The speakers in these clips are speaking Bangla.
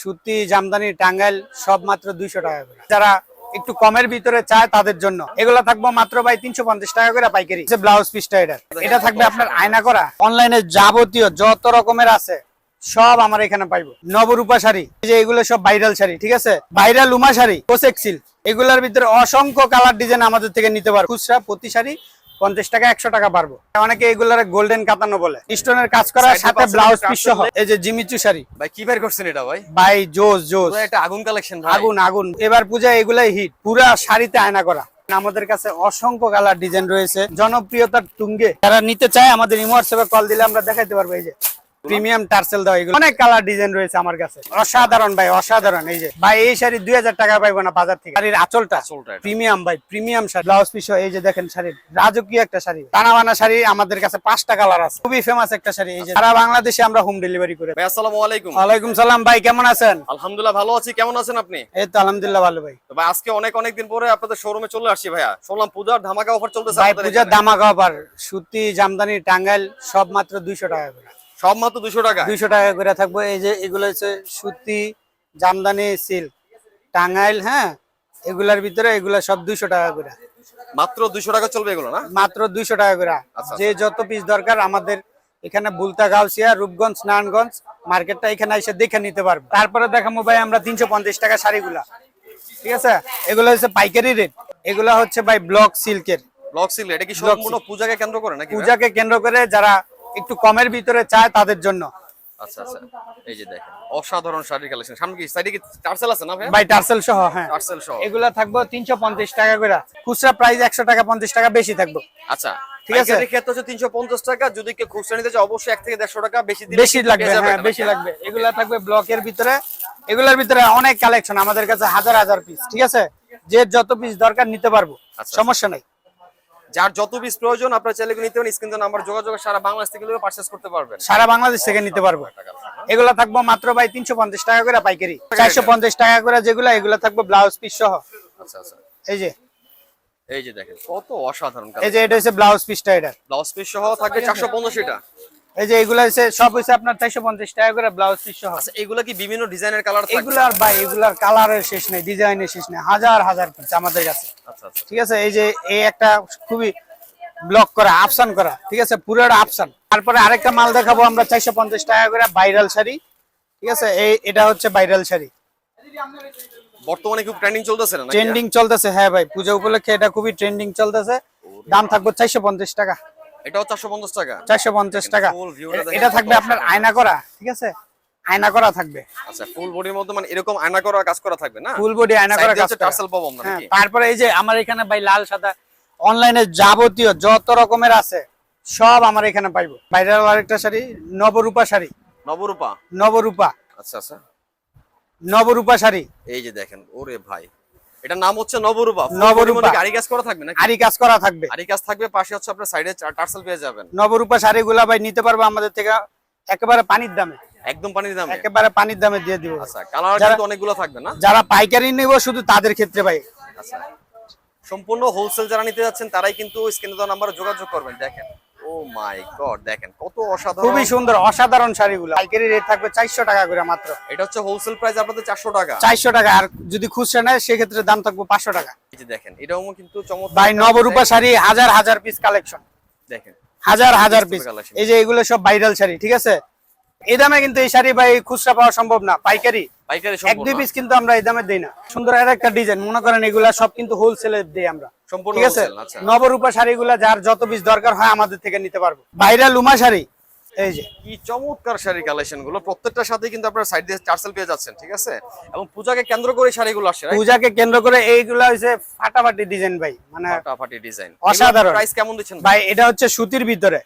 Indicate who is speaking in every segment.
Speaker 1: সুতি, জামদানি, টাঙ্গাইল, সব মাত্র দুইশো টাকা করে। যারা একটু কমের ভিতরে চায় তাদের জন্য। এগুলো থাকব মাত্র ভাই তিনশো পঞ্চাশ টাকা করে পাইকারি। ব্লাউজ পিসটা এটা। এটা থাকবে আপনার আয়না করা। অনলাইনে যাবতীয় যত রকমের আছে, সব আমার এখানে পাইবো। নবরূপা শাড়ি। যে এগুলো সব ভাইরাল শাড়ি, ঠিক আছে? ভাইরাল উমা শাড়ি, কোসেক সিল্ক। এগুলোর ভিতরে অসংখ্য কালার ডিজাইন আমাদের থেকে নিতে পারব খুচরা প্রতি শাড়ি পঞ্চাশ টাকা একশো টাকা পারব অনেকে এগুলার গোল্ডেন কাতানো বলে। স্টোনের কাজ
Speaker 2: করার
Speaker 1: সাথে ব্লাউজ পিস সহ। এই যে জিমিচু শাড়ি
Speaker 2: ভাই কি বের করছেন এটা ভাই?
Speaker 1: ভাই জোস জোস।
Speaker 2: এটা আগুন কালেকশন
Speaker 1: আগুন আগুন। এবার পূজা এগুলাই হিট পুরা শাড়িতে আয়না করা। আমাদের কাছে অসংখ্য কালার ডিজাইন রয়েছে। জনপ্রিয়তার তুঙ্গে। যারা নিতে চায় আমাদের ইমো হোয়াটসঅ্যাপে কল দিলে আমরা দেখাইতে পারব এই যে। প্রিমিয়াম টার্সেল দেওয়া এগুলো। অনেক কালার ডিজাইন রয়েছে আমার কাছে। অসাধারণ ভাই অসাধারণ এই যে। ভাই এই শাড়ি দুই হাজার টাকা পাইবো না বাজার থেকে। শাড়ির আঁচলটা?
Speaker 2: আঁচলটা
Speaker 1: প্রিমিয়াম ভাই প্রিমিয়াম শাড়ি। ব্লাউজ পিস এই যে দেখেন শাড়ির। রাজকীয় একটা শাড়ি। টানা বানা শাড়ি আমাদের কাছে পাঁচটা কালার আছে। খুবই ফেমাস একটা শাড়ি এই যে। সারা বাংলাদেশে আমরা হোম ডেলিভারি করে
Speaker 2: ভাই আসসালামু আলাইকুম।
Speaker 1: ওয়ালাইকুম সালাম ভাই কেমন আছেন?
Speaker 2: আলহামদুলিল্লাহ ভালো আছি কেমন আছেন আপনি?
Speaker 1: এই তো আলহামদুলিল্লাহ ভালো ভাই।
Speaker 2: তো ভাই আজকে অনেক অনেক দিন পরে আপনাদের শোরুমে চলে আসছি ভাইয়া। শুনলাম পূজার ধামাকা অফার চলতেছে
Speaker 1: ভাই পূজার। দামা খাবার সুতি জামদানি টাঙ্গাইল সব মাত্র দুইশো টাকা করে।
Speaker 2: সব মাত্র দুশো টাকা
Speaker 1: দুইশো টাকা করে থাকব। এই যে এগুলো হচ্ছে সুতি জামদানি সিল্ক টাঙ্গাইল হ্যাঁ? এগুলার ভিতরে এগুলা সব দুইশো টাকা করে।
Speaker 2: মাত্র দুশো টাকা চলবে এগুলো না?
Speaker 1: মাত্র দুইশো টাকা করে।
Speaker 2: আচ্ছা।
Speaker 1: যে যত পিস দরকার আমাদের এখানে বুলতা গাউসিয়া রূপগঞ্জ নারায়ণগঞ্জ মার্কেটটা এখানে এসে দেখে নিতে পারবে। তারপরে দেখাবো ভাই আমরা তিনশো পঞ্চাশ টাকা শাড়িগুলা। ঠিক আছে? এগুলো হচ্ছে পাইকারি রেট এগুলা হচ্ছে ভাই ব্লক সিল্কের
Speaker 2: ব্লক সিল্ক এটা কি সম্পূর্ণ পূজাকে কেন্দ্র করে নাকি
Speaker 1: পূজাকে কেন্দ্র করে যারা একটু কমের ভিতরে চায় তাদের জন্য।
Speaker 2: আচ্ছা আচ্ছা। এই যে দেখেন অসাধারণ শাড়ির কালেকশন সামনে কি সাইডে কি টার্সেল আছে না ভাই?
Speaker 1: বাই টার্সেল সহ হ্যাঁ।
Speaker 2: টার্সেল সহ।
Speaker 1: এগুলা থাকব তিনশো পঞ্চাশ টাকা করে। খুচরা প্রাইস একশো টাকা পঞ্চাশ টাকা বেশি থাকব।
Speaker 2: আচ্ছা।
Speaker 1: ঠিক
Speaker 2: ঠিক
Speaker 1: আছে।
Speaker 2: আছে ক্ষেত্রে হচ্ছে তিনশো পঞ্চাশ টাকা। যদি কেউ খুচরা নিতে চায় অবশ্যই এক থেকে টাকা বেশি দিলে
Speaker 1: বেশি লাগবে হ্যাঁ বেশি লাগবে। এগুলা থাকবে ব্লকের ভিতরে। এগুলোর ভিতরে অনেক কালেকশন আমাদের কাছে হাজার হাজার পিস ঠিক আছে? যে যত পিস দরকার নিতে পারব
Speaker 2: আচ্ছা।
Speaker 1: সমস্যা নাই।
Speaker 2: যার যত পিস প্রয়োজন আপনার চাইলে নিতে পারেন। স্ক্রিন নাম্বার যোগাযোগ সারা বাংলাদেশ থেকে পারচেস করতে পারবেন।
Speaker 1: সারা বাংলাদেশ থেকে নিতে পারব। এগুলা থাকব মাত্র ভাই তিনশো পঞ্চাশ টাকা করে পাইকারি। চারশো পঞ্চাশ টাকা করে যেগুলো এগুলো থাকব ব্লাউজ পিস সহ।
Speaker 2: আচ্ছা আচ্ছা।
Speaker 1: এই যে।
Speaker 2: এই যে দেখেন কত অসাধারণ
Speaker 1: এই যে এটা হচ্ছে ব্লাউজ পিসটা এটা।
Speaker 2: ব্লাউজ পিস সহ থাকবে চারশো পঞ্চাশ এটা।
Speaker 1: এই যে এগুলো হচ্ছে সব হচ্ছে আপনার চারশো পঞ্চাশ টাকা করে ব্লাউজ পিস সহ।
Speaker 2: আচ্ছা এগুলা কি বিভিন্ন ডিজাইনের কালার
Speaker 1: এগুলার ভাই এগুলার কালারের শেষ নেই ডিজাইনের শেষ নেই হাজার হাজার পিস আমাদের কাছে।
Speaker 2: আচ্ছা আচ্ছা।
Speaker 1: ঠিক আছে এই যে এই একটা খুবই ব্লক করা আফসান করা ঠিক আছে পুরোটা তারপরে আরেকটা মাল দেখাবো আমরা চারশো পঞ্চাশ টাকা করে ভাইরাল শাড়ি ঠিক আছে এই এটা হচ্ছে ভাইরাল শাড়ি।
Speaker 2: বর্তমানে খুব ট্রেন্ডিং চলতেছে না
Speaker 1: ট্রেন্ডিং চলতেছে হ্যাঁ ভাই পূজা উপলক্ষে এটা খুবই ট্রেন্ডিং চলতেছে। দাম থাকবে চারশো পঞ্চাশ টাকা।
Speaker 2: এটাও চারশো পঞ্চাশ টাকা।
Speaker 1: চারশো পঞ্চাশ টাকা। এটা থাকবে আপনার আয়না করা ঠিক আছে? আয়না করা থাকবে।
Speaker 2: আচ্ছা ফুল বডির মধ্যে মানে এরকম আয়না করা কাজ করা থাকবে না?
Speaker 1: ফুল বডি আয়না করা কাজ
Speaker 2: tassel পাবো আমরা
Speaker 1: হ্যাঁ,
Speaker 2: নাকি?
Speaker 1: তারপরে এই যে আমার এখানে ভাই লাল সাদা অনলাইনে যাবতীয় যত রকমের আছে সব আমার এখানে পাইবো। ভাইরাল আরেকটা শাড়ি নবরূপা শাড়ি।
Speaker 2: নবরূপা?
Speaker 1: নবরূপা।
Speaker 2: আচ্ছা আচ্ছা।
Speaker 1: নবরূপা শাড়ি।
Speaker 2: এই যে দেখেন ওরে ভাই। এটার নাম হচ্ছে নবরূপা।
Speaker 1: নবরূপা।
Speaker 2: কাজ করা থাকবে
Speaker 1: আরি কাজ করা থাকবে।
Speaker 2: আরি কাজ থাকবে পাশে হচ্ছে আপনার সাইডে টার্সেল পেয়ে যাবেন।
Speaker 1: নবরূপা শাড়িগুলা ভাই নিতে পারব আমাদের থেকে একেবারে পানির দামে।
Speaker 2: একদম পানির দামে?
Speaker 1: একেবারে পানির দামে দিয়ে দিব।
Speaker 2: আচ্ছা কালার কিন্তু অনেকগুলো থাকবে না?
Speaker 1: যারা পাইকারি নিব শুধু তাদের ক্ষেত্রে ভাই।
Speaker 2: আচ্ছা। সম্পূর্ণ হোলসেল যারা নিতে যাচ্ছেন তারাই কিন্তু স্ক্রিনে দেওয়া নাম্বারে যোগাযোগ করবেন দেখেন। ও মাই গড দেখেন কত অসাধারণ।
Speaker 1: খুবই সুন্দর অসাধারণ শাড়িগুলো। পাইকারি রেট থাকবে চারশো টাকা করে মাত্র।
Speaker 2: এটা হচ্ছে হোলসেল প্রাইস আপনাদের চারশো টাকা।
Speaker 1: চারশো টাকা আর যদি খুচরা নেয় সেক্ষেত্রে দাম থাকবে পাঁচশো টাকা।
Speaker 2: এই যে দেখেন এটাও কিন্তু চমৎকার
Speaker 1: ভাই নবরূপা শাড়ি হাজার হাজার পিস কালেকশন
Speaker 2: দেখেন।
Speaker 1: হাজার হাজার পিস। এই যে এগুলো সব ভাইরাল শাড়ি ঠিক আছে? এই দামে কিন্তু এই শাড়ি ভাই খুচরা পাওয়া সম্ভব না পাইকারি।
Speaker 2: পাইকারি
Speaker 1: এক দুই পিস কিন্তু আমরা এই দামে দিই না। সুন্দর আর একটা ডিজাইন মনে করেন এগুলা সব কিন্তু হোলসেলে দিই আমরা।
Speaker 2: সম্পূর্ণ
Speaker 1: ঠিক আছে?
Speaker 2: আচ্ছা।
Speaker 1: নবরূপা শাড়িগুলা যার যত পিস দরকার হয় আমাদের থেকে নিতে পারব। উমা শাড়ি। এই যে।
Speaker 2: কি চমৎকার শাড়ির কালেকশনগুলো। প্রত্যেকটার সাথে কিন্তু আপনারা সাইড দিয়ে চার্সেল পেয়ে যাচ্ছেন ঠিক আছে? এবং পূজাকে কেন্দ্র করে শাড়িগুলো আসছে
Speaker 1: পূজাকে কেন্দ্র করে এইগুলা হচ্ছে ফাটাফাটি ডিজাইন ভাই। মানে
Speaker 2: ফাটাফাটি ডিজাইন
Speaker 1: অসাধারণ।
Speaker 2: প্রাইস কেমন দিচ্ছেন
Speaker 1: ভাই এটা হচ্ছে সুতির ভিতরে।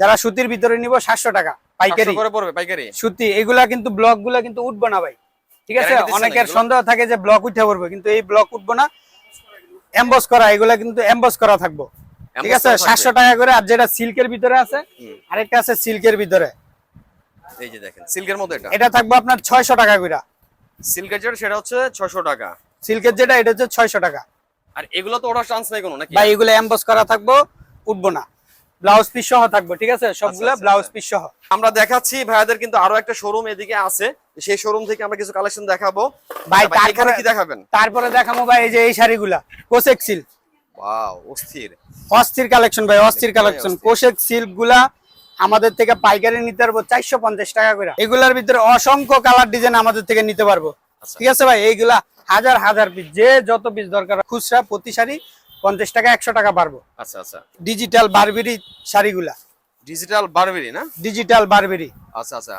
Speaker 1: যারা সুতির ভিতরে নিব সাতশো টাকা। পাইকারি।
Speaker 2: করে পড়বে পাইকারি?
Speaker 1: সুতি। এগুলা কিন্তু ব্লকগুলা কিন্তু উঠবো না ভাই। ঠিক আছে? অনেকের সন্দেহ থাকে যে ব্লক উঠে পড়বে। কিন্তু এই ব্লক উঠবো না। এমবস করা এগুলা কিন্তু এমবস করা থাকব। ঠিক আছে? সাতশো টাকা করে আর যেটা সিল্কের ভিতরে আছে আরেকটা আছে সিল্কের ভিতরে।
Speaker 2: এই যে দেখেন সিল্কের মধ্যে এটা?
Speaker 1: এটা থাকবে আপনার ছয়শো টাকা করে।
Speaker 2: সিল্কের যেটা সেটা হচ্ছে ছয়শো টাকা।
Speaker 1: সিল্কের যেটা এটা হচ্ছে ছয়শো টাকা।
Speaker 2: আর এগুলো তো ওঠার চান্স নেই কোনো নাকি?
Speaker 1: ভাই এগুলো এমবস করা থাকব উঠবো না। ব্লাউজ পিস সহ থাকবে ঠিক আছে? সবগুলা
Speaker 2: আচ্ছা,
Speaker 1: ব্লাউজ
Speaker 2: আচ্ছা।
Speaker 1: পিস সহ।
Speaker 2: আমরা দেখাচ্ছি ভাইয়াদের কিন্তু আরও একটা শোরুম এদিকে আছে। সেই শোরুম থেকে আমরা কিছু কালেকশন দেখাবো।
Speaker 1: ভাই,
Speaker 2: এখানে
Speaker 1: তারপরে-
Speaker 2: কি দেখাবেন?
Speaker 1: তারপরে দেখাবো ভাই এই যে এই শাড়িগুলা কোসেক সিল্ক
Speaker 2: ওয়াও অস্থির।
Speaker 1: অস্থির কালেকশন ভাই অস্থির কালেকশন। কোশেক সিল্কগুলা আমাদের থেকে পাইকারি নিতে পারব চারশো পঞ্চাশ টাকা করে। এগুলার ভিতরে অসংখ্য কালার ডিজাইন আমাদের থেকে নিতে পারব।
Speaker 2: আচ্ছা।
Speaker 1: ঠিক আছে ভাই এইগুলা হাজার হাজার পিস যে যত পিস দরকার খুচরা প্রতি শাড়ি পঞ্চাশ টাকা একশো টাকা পারব।
Speaker 2: আচ্ছা আচ্ছা।
Speaker 1: ডিজিটাল বারবেরি শাড়িগুলা।
Speaker 2: ডিজিটাল বারবেরি না?
Speaker 1: ডিজিটাল বারবেরি
Speaker 2: আচ্ছা আচ্ছা।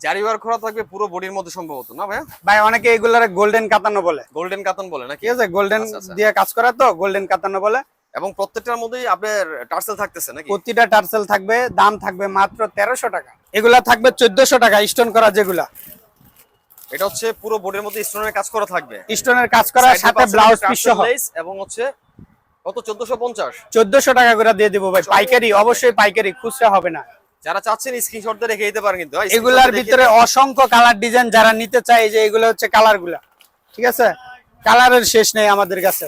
Speaker 2: জারি ওয়ার করা থাকবে পুরো বডির মধ্যে সম্ভবত না ভাইয়া?
Speaker 1: ভাই অনেকে এগুলার গোল্ডেন কাতানো বলে।
Speaker 2: গোল্ডেন কাতন বলে নাকি?
Speaker 1: ঠিক আছে গোল্ডেন
Speaker 2: আচ্ছা, আচ্ছা।
Speaker 1: দিয়ে কাজ করা তো গোল্ডেন কাতানো বলে।
Speaker 2: এবং প্রত্যেকটার মধ্যেই আপনার টার্সেল থাকতেছে নাকি?
Speaker 1: প্রতিটা টার্সেল থাকবে দাম থাকবে মাত্র তেরোশো টাকা। এগুলা থাকবে চোদ্দশো টাকা স্টোন করা যেগুলা।
Speaker 2: এটা হচ্ছে পুরো বডির মধ্যে স্টোনের কাজ করা থাকবে।
Speaker 1: স্টোনের কাজ করা সাথে ব্লাউজ পিস সহ।
Speaker 2: এবং হচ্ছে কত? চোদ্দশো পঞ্চাশ।
Speaker 1: চোদ্দশো টাকা করে দিয়ে দিব ভাই পাইকারি অবশ্যই পাইকারি খুচরা হবে না।
Speaker 2: যারা চাচ্ছেন স্ক্রিনশট দিয়ে রেখে দিতে পারেন কিন্তু
Speaker 1: এগুলার ভিতরে অসংখ্য কালার ডিজাইন যারা নিতে চায় এই যে এগুলো হচ্ছে কালার ঠিক আছে? কালারের শেষ নেই আমাদের কাছে।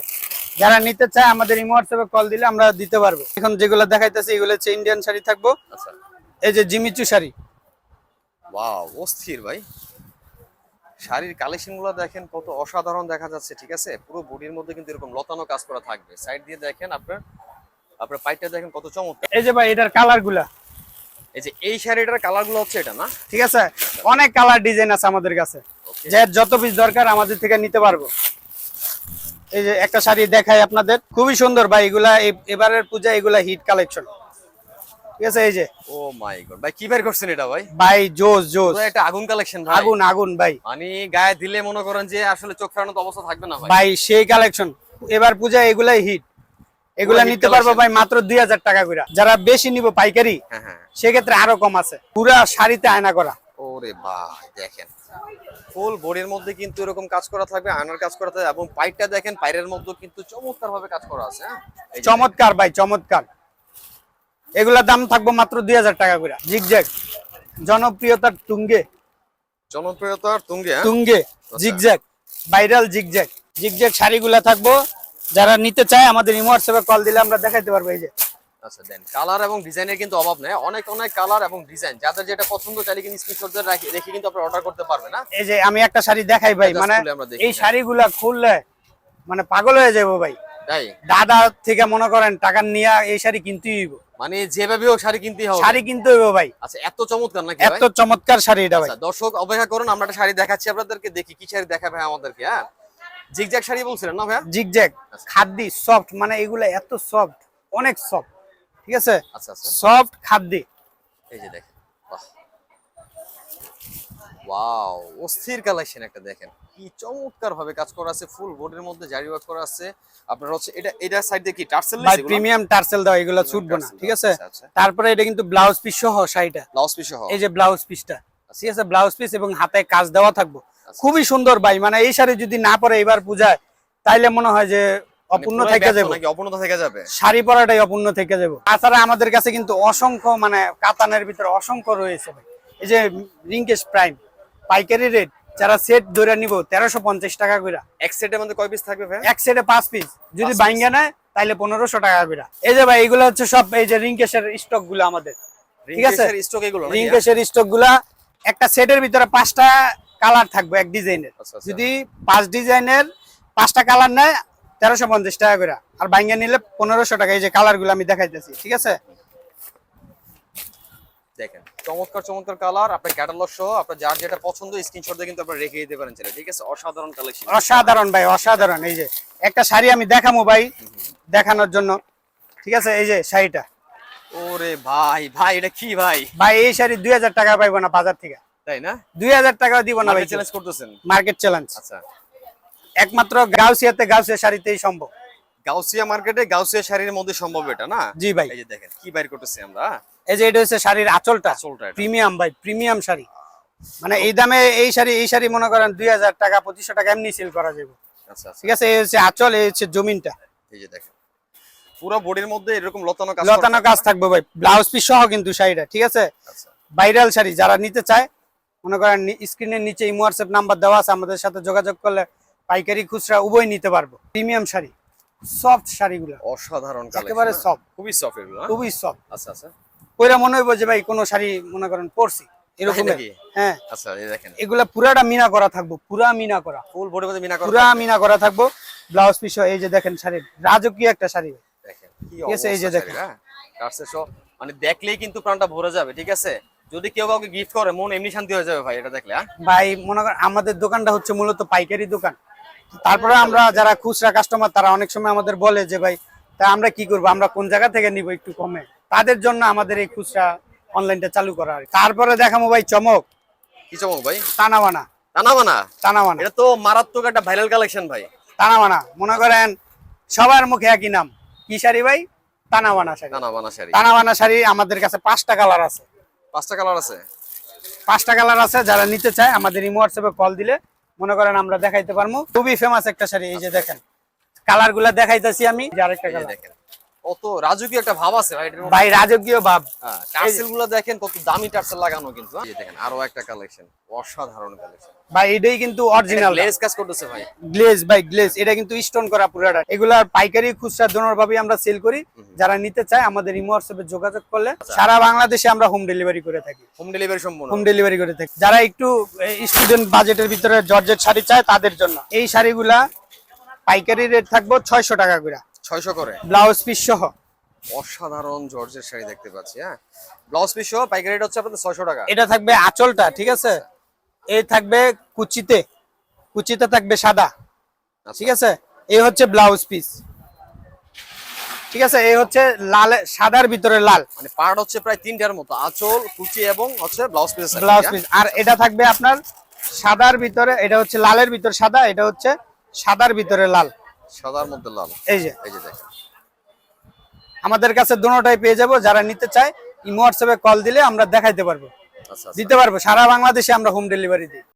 Speaker 1: যারা নিতে চায় আমাদের ইমো হোয়াটসঅ্যাপে কল দিলে আমরা দিতে পারব। এখন যেগুলো দেখাইতেছি এগুলো হচ্ছে ইন্ডিয়ান শাড়ি থাকব।
Speaker 2: আচ্ছা।
Speaker 1: এই যে জিমিচু শাড়ি।
Speaker 2: ওয়াও অস্থির ভাই। শাড়ির কালেকশনগুলো দেখেন কত অসাধারণ দেখা যাচ্ছে ঠিক আছে? পুরো বডির মধ্যে কিন্তু এরকম লতানো কাজ করা থাকবে। সাইড দিয়ে দেখেন আপনার আপনার পাইটটা দেখেন কত চমৎকার।
Speaker 1: এই যে ভাই এটার কালারগুলা
Speaker 2: এই যে এই শাড়িটার কালারগুলো হচ্ছে এটা না?
Speaker 1: ঠিক আছে? অনেক কালার ডিজাইন আছে আমাদের কাছে। যে যত পিস দরকার আমাদের থেকে নিতে পারব। এই যে একটা শাড়ি দেখাই আপনাদের। খুবই সুন্দর ভাই এগুলা এবারের পূজা এগুলা হিট কালেকশন ঠিক আছে এই যে।
Speaker 2: ও মাই গড ভাই কি বের করছেন এটা ভাই?
Speaker 1: ভাই জোস জোস।
Speaker 2: একটা আগুন কালেকশন ভাই।
Speaker 1: আগুন আগুন ভাই।
Speaker 2: মানে গায়ে দিলে মনে করেন যে আসলে চোখ ফেরানোর অবস্থা থাকবে না ভাই।
Speaker 1: ভাই সেই কালেকশন এবার পূজা এগুলাই হিট এগুলা নিতে পারব ভাই মাত্র দুই হাজার টাকা করে যারা বেশি নিব পাইকারি
Speaker 2: হ্যাঁ হ্যাঁ।
Speaker 1: সেক্ষেত্রে আরও কম আছে। পুরা শাড়িতে আয়না করা।
Speaker 2: ওরে ভাই দেখেন। ফুল বডির মধ্যে কিন্তু এরকম কাজ করা থাকবে আয়নার কাজ করা থাকবে এবং পাইটটা দেখেন পাইরের মধ্যে কিন্তু চমৎকার ভাবে কাজ করা আছে হ্যাঁ?
Speaker 1: চমৎকার ভাই চমৎকার। এগুলার দাম থাকব মাত্র দুই হাজার টাকা করে জিগজ্যাগ। জনপ্রিয়তার তুঙ্গে।
Speaker 2: জনপ্রিয়তার তুঙ্গে?
Speaker 1: তুঙ্গে। জিগজ্যাগ। Viral zigzag. জিগজ্যাগ শাড়িগুলা থাকব যারা নিতে চায় আমাদের ইমো হোয়াটসঅ্যাপে কল দিলে আমরা দেখাইতে পারব এই যে।
Speaker 2: আচ্ছা দেন কালার এবং ডিজাইনের কিন্তু অভাব নেই। অনেক অনেক কালার এবং ডিজাইন যাদের যেটা পছন্দ চাইলে কিন্তু স্ক্রিনশট দিয়ে রাখি কিন্তু আপনি অর্ডার করতে পারবেন না?
Speaker 1: এই যে আমি একটা শাড়ি দেখাই ভাই মানে এই
Speaker 2: হ্যাঁ।
Speaker 1: শাড়িগুলা খুললে মানে পাগল হয়ে যাব ভাই।
Speaker 2: তাই?
Speaker 1: দাদা থেকে মনে করেন টাকা নিয়ে এই শাড়ি কিনতেই হইব।
Speaker 2: মানে যেভাবে হোক শাড়ি কিনতে হবে।
Speaker 1: শাড়ি কিনতে হইব ভাই।
Speaker 2: আচ্ছা এত চমৎকার নাকি
Speaker 1: এত চমৎকার শাড়ি এটা ভাই।
Speaker 2: আচ্ছা দর্শক অপেক্ষা করুন আমরা একটা শাড়ি দেখাচ্ছি আপনাদেরকে দেখি কি শাড়ি দেখাবে আমাদেরকে হ্যাঁ? জিগজ্যাগ শাড়ি বলছিলেন না ভাইয়া?
Speaker 1: জিগজ্যাগ খাদ্দি সফট মানে এগুলা এত সফট অনেক সফট ঠিক আছে?
Speaker 2: আচ্ছা আচ্ছা।
Speaker 1: সফট খাদ্দি।
Speaker 2: এই যে দেখেন ওয়াও অস্থির কালেকশন একটা দেখেন। কি চমৎকার ভাবে কাজ করা আছে ফুল বোর্ডের মধ্যে জারি ওয়ার্ক করা আছে। আপনার হচ্ছে এটা এটা সাইড দিয়ে কি টার্সেল
Speaker 1: ভাই প্রিমিয়াম টার্সেল দাও এগুলা ছুটবো না ঠিক আছে?
Speaker 2: আচ্ছা, আচ্ছা।
Speaker 1: তারপরে এটা কিন্তু ব্লাউজ পিস সহ শাড়িটা।
Speaker 2: ব্লাউজ পিস সহ।
Speaker 1: এই যে ব্লাউজ পিসটা ঠিক আছে? ব্লাউজ পিস এবং হাতে কাজ দেওয়া থাকব।
Speaker 2: আচ্ছা।
Speaker 1: খুবই সুন্দর ভাই মানে এই শাড়ি যদি না পরে এবার পূজায় তাইলে মনে হয় যে অপূর্ণ
Speaker 2: মানে
Speaker 1: থেকে যাবে
Speaker 2: নাকি? অপূর্ণ থেকে যাবে?
Speaker 1: শাড়ি পরাটাই অপূর্ণ থেকে যাব তাছাড়া আমাদের কাছে কিন্তু অসংখ্য মানে কাতানের ভিতরে অসংখ্য রয়েছে ভাই। এই যে রিঙ্কেশ প্রাইম পাইকারি রেট যারা সেট ধরে নিব তেরোশো পঞ্চাশ টাকা করে
Speaker 2: এক সেটের মধ্যে কয় পিস থাকবে ভাই?
Speaker 1: এক সেটে পাঁচ পিস যদি বাইঙ্গা নেয় তাইলে পনেরোশো টাকা করে এই যে ভাই এগুলো হচ্ছে সব এই যে রিঙ্কেশের স্টকগুলো আমাদের। ঠিক আছে?
Speaker 2: স্টক এগুলো?
Speaker 1: রিঙ্কেশের স্টকগুলা একটা সেটের ভিতরে পাঁচটা কালার থাকবে এক ডিজাইনের।
Speaker 2: আচ্ছা, আচ্ছা।
Speaker 1: যদি পাঁচ ডিজাইনের পাঁচটা কালার নেয় তেরোশো পঞ্চাশ টাকা করে। আর বাইঙ্গা নিলে পনেরোশো টাকা এই যে কালারগুলো আমি দেখাইতেছি ঠিক আছে?
Speaker 2: দেখেন চমৎকার চমৎকার কালার। আপনার ক্যাটালগ সহ আপনার যার যেটা পছন্দ স্ক্রিনশট দিয়ে কিন্তু রেখে দিতে পারেন ছেলে ঠিক আছে? অসাধারণ কালেকশন
Speaker 1: অসাধারণ ভাই অসাধারণ। এই যে একটা শাড়ি আমি দেখাবো ভাই দেখানোর জন্য ঠিক আছে? এই যে শাড়িটা।
Speaker 2: ওরে ভাই ভাই এটা কি ভাই?
Speaker 1: ভাই এই শাড়ি দুই হাজার টাকা পাইবো না বাজার থেকে।
Speaker 2: তাই না?
Speaker 1: দুই হাজার টাকা দিব না ভাই।
Speaker 2: চ্যালেঞ্জ করতেছেন?
Speaker 1: মার্কেট চ্যালেঞ্জ
Speaker 2: আচ্ছা।
Speaker 1: একমাত্র গাউসিয়াতে গাউসিয়া শাড়িতেই সম্ভব।
Speaker 2: গাউসিয়া মার্কেটে গাউসিয়া শাড়ির মধ্যে সম্ভব এটা না?
Speaker 1: জি ভাই।
Speaker 2: এই যে দেখেন কি বাইর করতেছি আমরা?
Speaker 1: এই যে এটা হচ্ছে শাড়ির আঁচলটা।
Speaker 2: আঁচলটা
Speaker 1: প্রিমিয়াম ভাই প্রিমিয়াম শাড়ি। মানে এই দামে এই শাড়ি এই শাড়ি মনে করেন দুই হাজার টাকা পঁচিশশো টাকা এমনি সেল করা যাবে।
Speaker 2: আচ্ছা আচ্ছা।
Speaker 1: ঠিক আছে? এই হচ্ছে আঁচল এই হচ্ছে জমিনটা।
Speaker 2: এই যে দেখেন পুরো বডির মধ্যে এরকম লতানো কাজ
Speaker 1: লতানো কাজ থাকবে ভাই। ব্লাউজ পিস সহ কিন্তু শাড়িটা ঠিক আছে?
Speaker 2: আচ্ছা।
Speaker 1: ভাইরাল শাড়ি যারা নিতে চায় মনে করেন স্ক্রিনের নিচে ইমো হোয়াটসঅ্যাপ নাম্বার দেওয়া আছে আমাদের সাথে যোগাযোগ করলে পাইকারি খুচরা উভয় নিতে পারব। প্রিমিয়াম শাড়ি সফট শাড়িগুলো।
Speaker 2: অসাধারণ
Speaker 1: একেবারে soft।
Speaker 2: খুবই সফট এগুলো হ্যাঁ?
Speaker 1: খুবই সফট
Speaker 2: আচ্ছা আচ্ছা।
Speaker 1: কইরা মনে হইব যে ভাই কোনো শাড়ি মনে করেন পরছি। এরকম হ্যাঁ।
Speaker 2: আচ্ছা এই দেখেন।
Speaker 1: এগুলা পুরাটা মিনা করা থাকব পুরা মিনা করা।
Speaker 2: ফুল বডি মধ্যে মিনা করা
Speaker 1: পুরা মিনা করা থাকব। ব্লাউজ পিস এই যে দেখেন শাড়ির রাজকীয় একটা শাড়ি।
Speaker 2: দেখেন কি
Speaker 1: ঠিক আছে, এই যে দেখেন।
Speaker 2: হ্যাঁ? কাটছে সব মানে দেখলেই কিন্তু প্রাণটা ভরে যাবে ঠিক আছে? যদি কেউ কাউকে গিফট করে মন এমনি শান্তি হয়ে যাবে ভাই এটা দেখলে হ্যাঁ?
Speaker 1: ভাই মনে করেন আমাদের দোকানটা হচ্ছে মূলত পাইকারি দোকান। তারপরে আমরা যারা খুচরা কাস্টমার তারা অনেক সময় আমাদের বলে যে ভাই তা আমরা কি করব? আমরা কোন জায়গা থেকে নিব একটু কমে? তাদের জন্য আমাদের এই খুচরা অনলাইনটা চালু করা আর কি। তারপরে দেখাবো ভাই চমক।
Speaker 2: কি চমক ভাই?
Speaker 1: টানাবানা।
Speaker 2: টানা বানা
Speaker 1: টানাবানা।
Speaker 2: এটা তো মারাত্মক একটা ভাইরাল কালেকশন ভাই।
Speaker 1: টানাবানা। মনে করেন সবার মুখে একই নাম। কি শাড়ি ভাই? টানাবানা শাড়ি।
Speaker 2: টানা বানা শাড়ি।
Speaker 1: টানাবানা শাড়ি আমাদের কাছে পাঁচটা কালার আছে।
Speaker 2: পাঁচটা কালার আছে?
Speaker 1: পাঁচটা কালার আছে যারা নিতে চায় আমাদের ইমো হোয়াটসঅ্যাপে কল দিলে মনে করেন আমরা দেখাইতে পারব খুবই ফেমাস একটা শাড়ি এই যে দেখেন। কালারগুলা দেখাইতেছি আমি। আরেকটা কালার।
Speaker 2: দেখেন। কত রাজকীয় একটা ভাব আছে ভাই
Speaker 1: ভাই রাজকীয় ভাব।
Speaker 2: হ্যাঁ টার্সেলগুলো দেখেন কত দামি টার্সেল লাগানো কিন্তু হ্যাঁ? দেখেন আরও একটা কালেকশন অসাধারণ কালেকশন
Speaker 1: ভাই এটাই কিন্তু অরিজিনাল
Speaker 2: লেস কাজ করতেছে ভাই।
Speaker 1: গ্লেজ ভাই গ্লেজ এটা কিন্তু স্টোন করা পুরাটা। এগুলার পাইকারি খুচরা দোনোর ভাবে আমরা সেল করি। যারা নিতে চায় আমাদের ইমো হোয়াটসঅ্যাপে যোগাযোগ করলে সারা বাংলাদেশে আমরা হোম ডেলিভারি করে থাকি।
Speaker 2: হোম ডেলিভারি সম্পূর্ণ।
Speaker 1: হোম ডেলিভারি করে থাকি। যারা একটু স্টুডেন্ট বাজেটের ভিতরে জর্জেট শাড়ি চায় তাদের জন্য। এই শাড়িগুলা পাইকারি রেট থাকব ছয়শো টাকা করে।
Speaker 2: ছয়শো করে।
Speaker 1: ব্লাউজ পিস সহ।
Speaker 2: অসাধারণ জর্জের শাড়ি দেখতে পাচ্ছি হ্যাঁ? ব্লাউজ পিস সহ পাইকারি রেট হচ্ছে আপনাদের ছয়শো টাকা।
Speaker 1: এটা থাকবে আঁচলটা ঠিক আছে? এই থাকবে কুচিতে। কুচিতে থাকবে সাদা।
Speaker 2: আচ্ছা।
Speaker 1: ঠিক আছে? এই হচ্ছে ব্লাউজ পিস। ঠিক আছে? এই হচ্ছে লাল সাদার ভিতরে লাল।
Speaker 2: মানে পার্ট হচ্ছে প্রায় তিনটার মতো আঁচল কুচি এবং হচ্ছে ব্লাউজ পিস
Speaker 1: ব্লাউজ পিস। আর এটা থাকবে আপনার সাদার ভিতরে এটা হচ্ছে লালের ভিতরে সাদা এটা হচ্ছে সাদার ভিতরে লাল।
Speaker 2: সাদার মধ্যে লাল।
Speaker 1: এই যে।
Speaker 2: এই যে দেখেন।
Speaker 1: আমাদের কাছে দুটোটাই পেয়ে যাব যারা নিতে চায় ইমো হোয়াটসঅ্যাপে কল দিলে আমরা দেখাইতে পারব।
Speaker 2: আচ্ছা আচ্ছা।
Speaker 1: দিতে পারব। সারা বাংলাদেশে আমরা হোম ডেলিভারি দিই।